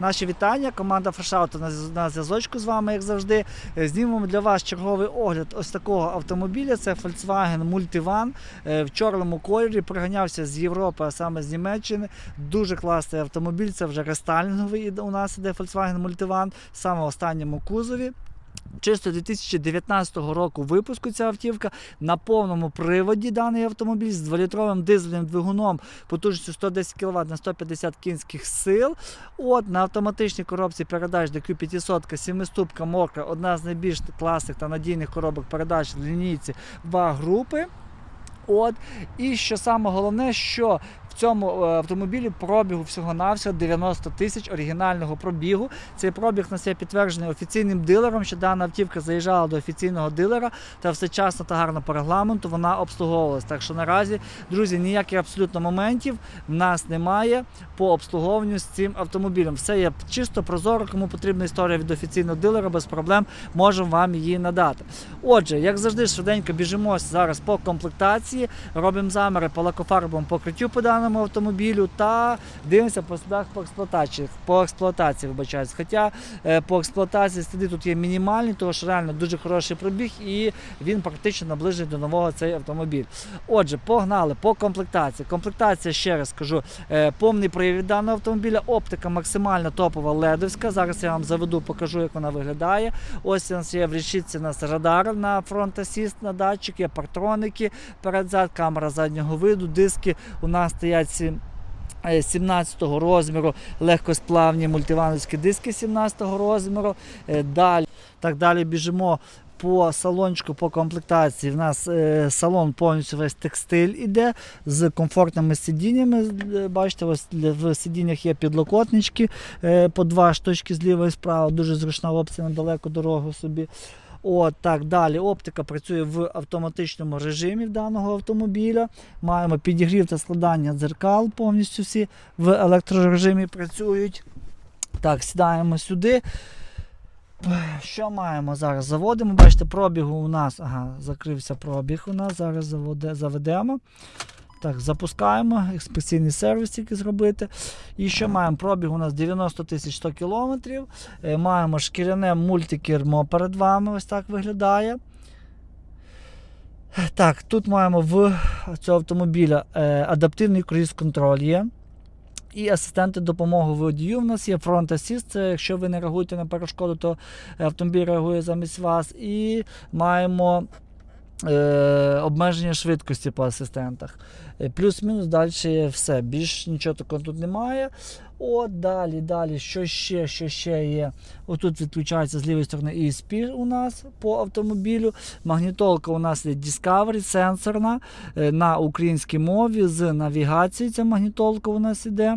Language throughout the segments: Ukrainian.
Наші вітання. Команда Фрешаута на, на зв'язочку з вами, як завжди. Е, Знімемо для вас черговий огляд ось такого автомобіля. Це Volkswagen Multivan е, в чорному кольорі. Приганявся з Європи, а саме з Німеччини. Дуже класний автомобіль. Це вже рестайлінговий у нас іде Volkswagen Multivan, саме в останньому кузові. Чисто 2019 року випуску ця автівка на повному приводі даний автомобіль з 2-літровим дизельним двигуном потужністю 110 кВт на 150 кінських сил. От на автоматичній коробці передач DQ500 7-ступка мокра, одна з найбільш класних та надійних коробок передач в лінійці ВАГ групи. От. І що саме головне, що цьому е, автомобілі пробігу всього-навсього 90 тисяч оригінального пробігу. Цей пробіг нас є підтверджений офіційним дилером, що дана автівка заїжджала до офіційного дилера та все часно та гарно по регламенту вона обслуговувалась. Так що наразі, друзі, ніяких абсолютно моментів в нас немає по обслуговуванню з цим автомобілем. Все є чисто прозоро, кому потрібна історія від офіційного дилера, без проблем можемо вам її надати. Отже, як завжди, швиденько біжимо зараз по комплектації, робимо заміри по лакофарбовому покриттю по даному автомобілю та дивимося по слідах по експлуатації. По експлуатації вибачаюсь. Хоча е, по експлуатації сліди тут є мінімальні, тому що реально дуже хороший пробіг і він практично наближений до нового цей автомобіль. Отже, погнали по комплектації. Комплектація, ще раз скажу, е, повний привід даного автомобіля, оптика максимально топова ледовська. Зараз я вам заведу, покажу, як вона виглядає. Ось у нас є в решітці у нас радар на фронт асіст на датчик, є партроники, передзад, камера заднього виду, диски у нас стоять сі- е, 17-го розміру, легкосплавні мультивановські диски 17-го розміру. Е, Далі, так далі біжимо по салончику, по комплектації. В нас е, салон повністю весь текстиль іде з комфортними сидіннями. Е, Бачите, ось в сидіннях є підлокотнички е, по два штучки зліва і справа. Дуже зручна опція на далеку дорогу собі. От так далі. Оптика працює в автоматичному режимі даного автомобіля. Маємо підігрів та складання дзеркал, повністю всі в електрорежимі працюють. Так, сідаємо сюди. Що маємо зараз? Заводимо. Бачите, пробігу у нас. Ага, закрився пробіг у нас. Зараз заводе, заведемо. Так, запускаємо. Експресійний сервіс тільки зробити. І що маємо? Пробіг у нас 90 тисяч 100 кілометрів. Е, Маємо шкіряне мультикермо перед вами. Ось так виглядає. Так, тут маємо в цього автомобіля е, адаптивний круїз-контроль є. І асистенти допомоги водію. У нас є Front Assist, це якщо ви не реагуєте на перешкоду, то автомобіль реагує замість вас. І маємо е, обмеження швидкості по асистентах. Е, Плюс-мінус далі все. Більш нічого такого тут немає. От далі, далі, що ще, що ще є? Отут відключається з лівої сторони ESP у нас по автомобілю. Магнітолка у нас є Discovery, сенсорна е, на українській мові з навігацією. Ця магнітолка у нас іде.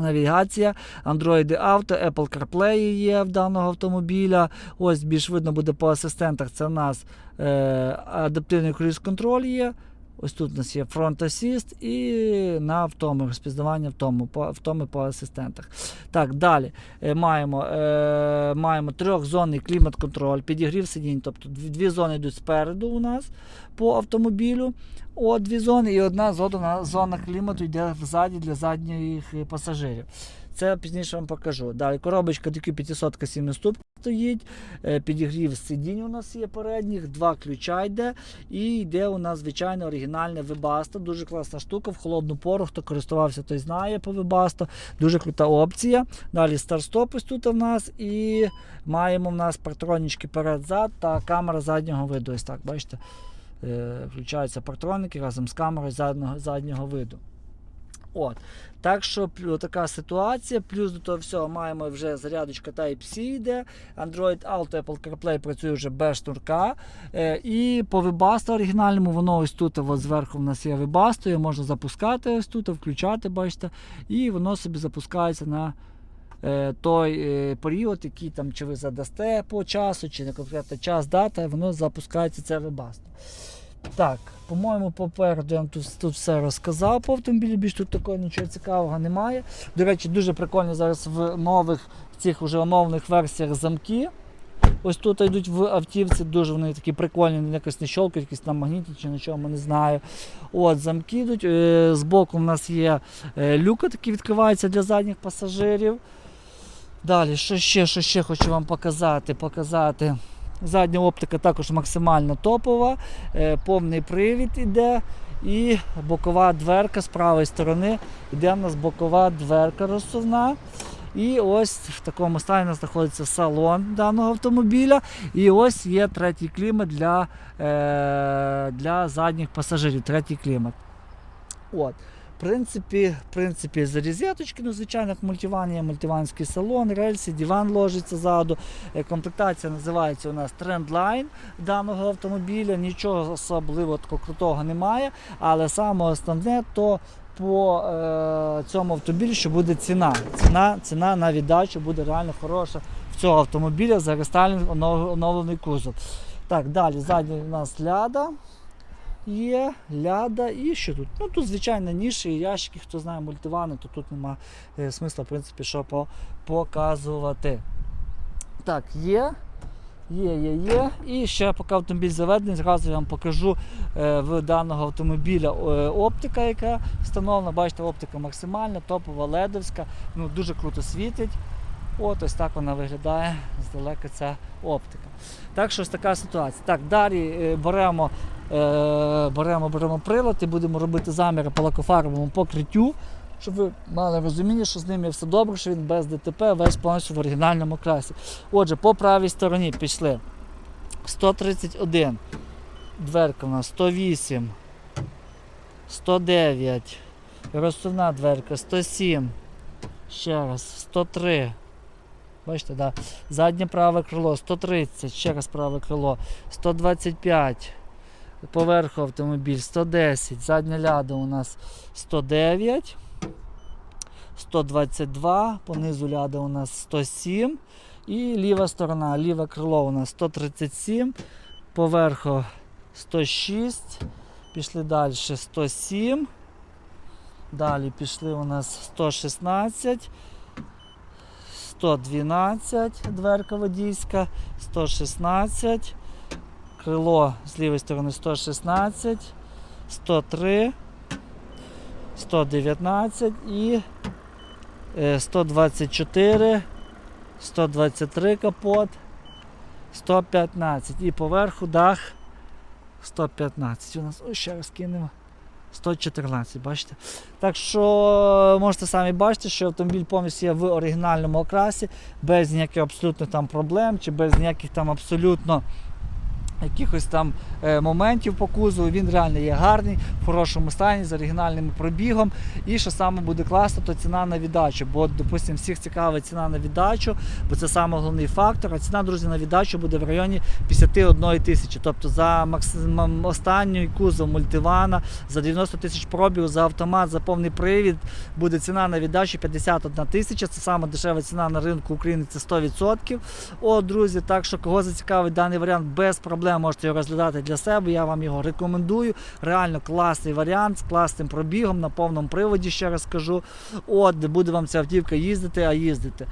Навігація, Android Auto, Apple CarPlay є в даного автомобіля. Ось більш видно буде по асистентах. Це у нас е, адаптивний круїз-контроль є. Ось тут у нас є Front Assist і на втоми, розпізнавання втому, по, втоми по асистентах. Так, далі е, маємо, е, маємо трьохзонний клімат-контроль, підігрів сидінь, тобто дві, дві зони йдуть спереду у нас по автомобілю. О, дві зони і одна зона, зона клімату йде взаді для задніх е, пасажирів. Це пізніше вам покажу. Далі коробочка таки 500 7 ступ стоїть. е, Підігрів сидінь у нас є передніх, два ключа йде. І йде у нас звичайно оригінальне Webasto. Дуже класна штука. В холодну пору, хто користувався, той знає по Webasto. Дуже крута опція. Далі старт-стоп ось тут у нас. І маємо в нас партронічки перед-зад та камера заднього виду. Ось так, бачите. Е, Включаються партроники разом з камерою заднього, заднього виду. От. Так що така ситуація. Плюс до того всього маємо вже зарядочка Type-C йде. Android Auto, Apple CarPlay працює вже без шнурка. Е, і по Webasto оригінальному воно ось тут от зверху в нас є Webasto, його можна запускати ось тут, включати, бачите, і воно собі запускається на е, той е, період, який там чи ви задасте по часу, чи на конкретний час, дата, воно запускається це Webasto. Так, по-моєму, попереду я вам тут, тут все розказав по автомобілі, більш тут такого нічого цікавого немає. До речі, дуже прикольно зараз в нових цих уже оновлених версіях замки. Ось тут йдуть в автівці, дуже вони такі прикольні, якось не щолкають, якісь там магніти чи нічого, не знаю. От, замки йдуть. Е, Збоку в нас є е, люка, які відкриваються для задніх пасажирів. Далі, що ще, що ще хочу вам показати? Показати. Задня оптика також максимально топова, е, повний привід іде. І бокова дверка з правої сторони. Іде в нас бокова дверка розсувна. І ось в такому стані у нас знаходиться салон даного автомобіля. І ось є третій клімат для, е, для задніх пасажирів. Третій клімат. От. В принципі, в принципі, за розеточки, ну, звичайно, мультиван мультиванський салон, рельси, диван ложиться ззаду. Е, Комплектація називається у нас Trendline даного автомобіля. Нічого особливо такого крутого немає. Але саме основне то по е, цьому автомобілю, що буде ціна. Ціна, ціна на віддачу буде реально хороша в цього автомобіля за рестайлінг оновлений кузов. Так, далі ззаді у нас ляда. Є ляда і що тут? Ну тут звичайно ніші і ящики, хто знає мультивани, то тут нема е, смисла, в принципі, що по, показувати. Так, є. Є, є, є. І ще поки автомобіль заведений, зразу я вам покажу е, в даного автомобіля е, оптика, яка встановлена. Бачите, оптика максимальна, топова, ледовська, ну, дуже круто світить. От ось так вона виглядає здалека ця оптика. Так що ось така ситуація. Так, далі е, беремо, беремо, беремо прилад і будемо робити заміри по лакофарбовому покриттю, щоб ви мали розуміння, що з ним є все добре, що він без ДТП, весь повністю в оригінальному красі. Отже, по правій стороні пішли. 131, дверка у нас 108, 109, розсувна дверка 107, ще раз 103. Бачите, да. заднє праве крило 130, ще раз праве крило 125, поверху автомобіль 110, задня ляда у нас 109, 122, понизу ляда у нас 107 і ліва сторона, ліве крило у нас 137, поверху 106, пішли далі 107, далі пішли у нас 116. 112 дверка водійська, 116, крило з лівої сторони 116, 103, 119 і е, 124, 123 капот, 115 і поверху дах 115. У нас ось ще раз кинемо. 114, бачите? Так що можете самі бачити, що автомобіль повністю є в оригінальному окрасі, без ніяких абсолютно там проблем, чи без ніяких там абсолютно якихось там е, моментів по кузову. Він реально є гарний, в хорошому стані, з оригінальним пробігом. І що саме буде класно, то ціна на віддачу. Бо, допустимо, всіх цікавить ціна на віддачу, бо це саме головний фактор. А ціна, друзі, на віддачу буде в районі 51 тисячі. Тобто за максимум останній кузов мультивана, за 90 тисяч пробігу, за автомат, за повний привід буде ціна на віддачу 51 тисяча. Це саме дешева ціна на ринку України, це 100%. О, друзі, так що кого зацікавить даний варіант без проблем можете його розглядати для себе. Я вам його рекомендую. Реально класний варіант з класним пробігом на повному приводі, ще раз скажу. От, буде вам ця автівка їздити, а їздити.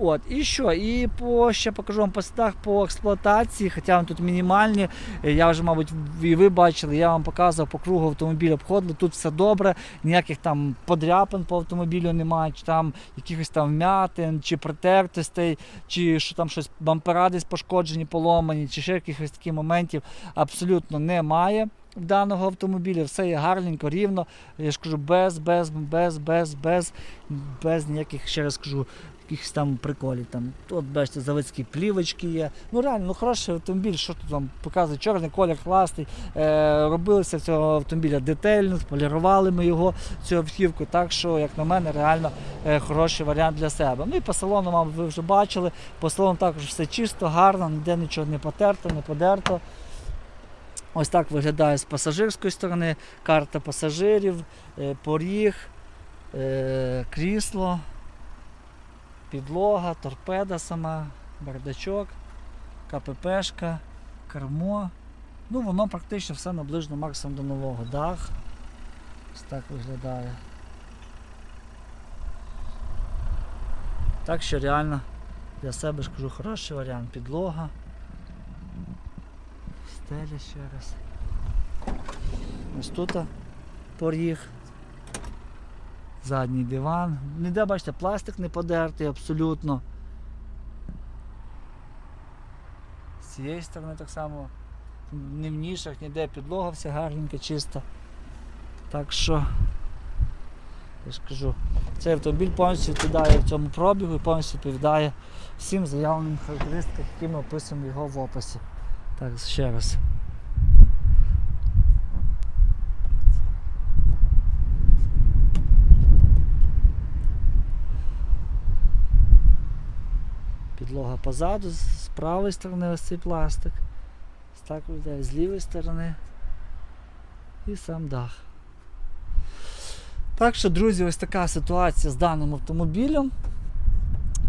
От, і що? І по ще покажу вам по слідах по експлуатації, хоча вони тут мінімальні. Я вже, мабуть, і ви бачили, я вам показував по кругу автомобіль обходили. Тут все добре, ніяких там подряпин по автомобілю немає, чи там якихось там вмятин, чи притертостей, чи що там щось бампера десь пошкоджені, поломані, чи ще якихось таких моментів абсолютно немає. Даного автомобіля все є гарненько, рівно. Я ж кажу, без, без, без, без, без, без ніяких, ще раз кажу, якихось там приколів. Там. Тут, бачите, заводські плівочки є. Ну реально, ну хороший автомобіль, що тут вам показує, чорний колір класний. Е, робилися цього автомобіля детально, сполірували ми його, цю автівку. Так що, як на мене, реально е, хороший варіант для себе. Ну і по салону, вам ви вже бачили. По салону також все чисто, гарно, ніде нічого не потерто, не подерто. Ось так виглядає з пасажирської сторони, карта пасажирів, е, поріг, е, крісло, підлога, торпеда сама, бардачок, КППшка, кермо. Ну, воно практично все наближено максимум до нового дах. Ось так виглядає. Так що реально для себе ж кажу хороший варіант. Підлога. Стеля ще раз. Ось тут поріг. Задній диван. Ніде, бачите, пластик не подертий абсолютно. З цієї сторони так само ні в нішах, ніде підлога вся гарненька, чиста. Так що, я ж кажу, цей автомобіль повністю відповідає в цьому пробігу і повністю відповідає всім заявленим характеристикам, які ми описуємо його в описі. Так, ще раз. Підлога позаду, з правої сторони ось цей пластик. Так виглядає з лівої сторони. І сам дах. Так що, друзі, ось така ситуація з даним автомобілем.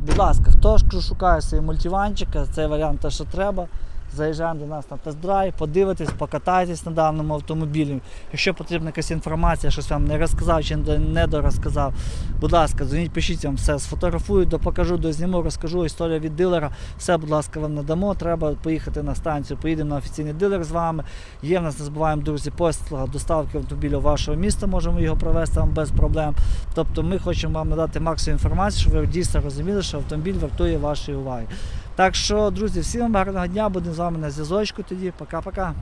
Будь ласка, хто ж шукає собі мультиванчика, цей варіант те, що треба. Заїжджаємо до нас на тест-драйв, подивитись, покатайтесь на даному автомобілі. Якщо потрібна якась інформація, щось вам не розказав чи не дорозказав, будь ласка, дзвоніть, пишіть вам все, сфотографую, допокажу, дозніму, розкажу історію від дилера. Все, будь ласка, вам надамо. Треба поїхати на станцію, поїдемо на офіційний дилер з вами. Є в нас, не забуваємо, друзі, послуга доставки автомобіля вашого міста, можемо його провести вам без проблем. Тобто ми хочемо вам надати максимум інформації, щоб ви дійсно розуміли, що автомобіль вартує вашої уваги. Так що, друзі, всім гарного дня, будемо з вами на зв'язочку тоді. Пока-пока.